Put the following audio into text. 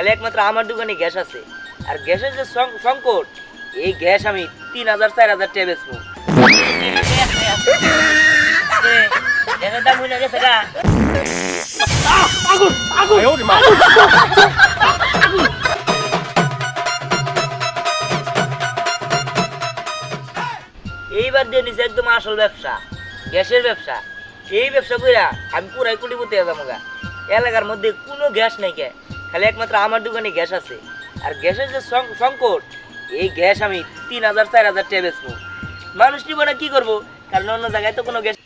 খালি একমাত্র আমার দোকানে গ্যাস আছে। আর গ্যাসের যে সংকট, এই গ্যাস আমি তিন হাজার, চার হাজার টাকা বেচবো। এইবার দিয়ে নিছে একদম আসল ব্যবসা, গ্যাসের ব্যবসা। এই ব্যবসা কইরা আমি পুরাই কোটিপতি। এলাকার মধ্যে কোনো গ্যাস নাই কে খালি একমাত্র আমার দোকানে গ্যাস আছে। আর গ্যাসের যে সংকট, এই গ্যাস আমি তিন হাজার, চার হাজার টাকা মানুষ নিব না, কি করব? কারণ অন্য জায়গায় তো কোনো গ্যাস